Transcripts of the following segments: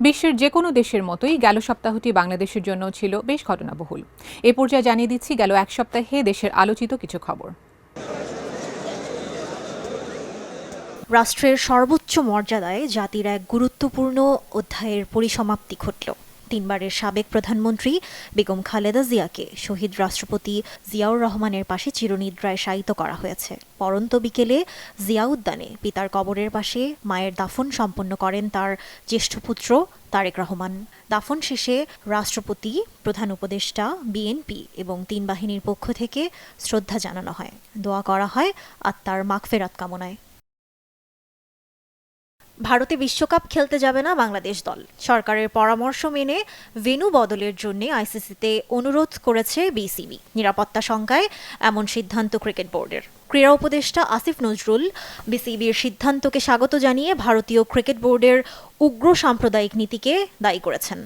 বিশ্বের যে কোনো দেশের মতোই গেল সপ্তাহটি বাংলাদেশের জন্য ছিল বেশ ঘটনাবহুল। এ পর্যায়ে জানিয়ে দিচ্ছি, গেল এক সপ্তাহে দেশের আলোচিত কিছু খবর। রাষ্ট্রের সর্বোচ্চ মর্যাদায় জাতির এক গুরুত্বপূর্ণ অধ্যায়ের পরিসমাপ্তি ঘটল। তিনবারের সাবেক প্রধানমন্ত্রী বেগম খালেদা জিয়াকে শহীদ রাষ্ট্রপতি জিয়াউর রহমানের পাশে চিরনিদ্রায় শায়িত করা হয়েছে। পরন্ত বিকেলে জিয়া উদ্যানে পিতার কবরের পাশে মায়ের দাফন সম্পন্ন করেন তার জ্যেষ্ঠ পুত্র তারেক রহমান। দাফন শেষে রাষ্ট্রপতি, প্রধান উপদেষ্টা, বিএনপি এবং তিন বাহিনীর পক্ষ থেকে শ্রদ্ধা জানানো হয়। দোয়া করা হয় আত্মার মাগফেরাত কামনায়। ভারতে বিশ্বকাপ খেলতে যাবে না বাংলাদেশ দল। সরকারের পরামর্শ মেনে ভেনু বদলের জন্য আইসিসিতে অনুরোধ করেছে বিসিবি। নিরাপত্তা শঙ্কায় এমন সিদ্ধান্ত ক্রিকেট বোর্ডের। ক্রীড়া উপদেষ্টা আসিফ নজরুল বিসিবির সিদ্ধান্তকে স্বাগত জানিয়ে ভারতীয় ক্রিকেট বোর্ডের উগ্র সাম্প্রদায়িক নীতিকে দায়ী করেছেন।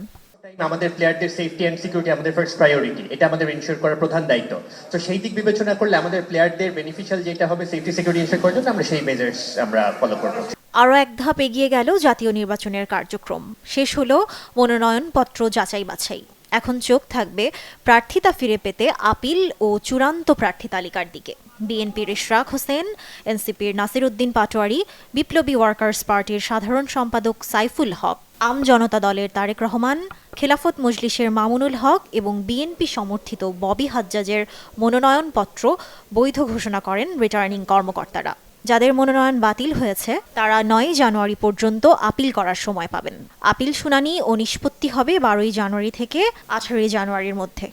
আমাদের প্লেয়ারদের সেফটি এন্ড সিকিউরিটি আমাদের ফার্স্ট প্রায়োরিটি এটা আমাদের ইনশিওর করার প্রধান দায়িত্ব। তো সেই দিক বিবেচনা করলে আমাদের প্লেয়ারদের বেনিফিশিয়াল যেটা হবে সেফটি সিকিউরিটি ইনশিওর করার জন্য আমরা সেই মেজার্স আমরা ফলো করব। আরও এক ধাপ এগিয়ে গেল জাতীয় নির্বাচনের কার্যক্রম। শেষ হলো মনোনয়নপত্র যাচাই বাছাই। এখন চোখ থাকবে প্রার্থিতা ফিরে পেতে আপিল ও চূড়ান্ত প্রার্থী তালিকার দিকে। বিএনপির ইশরাক হোসেন, এনসিপির নাসির উদ্দিন পাটোয়ারি, বিপ্লবী ওয়ার্কার্স পার্টির সাধারণ সম্পাদক সাইফুল হক, আম জনতা দলের তারেক রহমান, খেলাফত মজলিসের মামুনুল হক এবং বিএনপি সমর্থিত ববি হাজ্জাজের মনোনয়নপত্র বৈধ ঘোষণা করেন রিটার্নিং কর্মকর্তারা। যাদের মনোনয়ন বাতিল হয়েছে, তারা নয় জানুয়ারি পর্যন্ত আপিল করার সময় পাবেন। আপিল শুনানি ও নিষ্পত্তি হবে বারোই জানুয়ারি থেকে আঠারোই জানুয়ারির মধ্যে।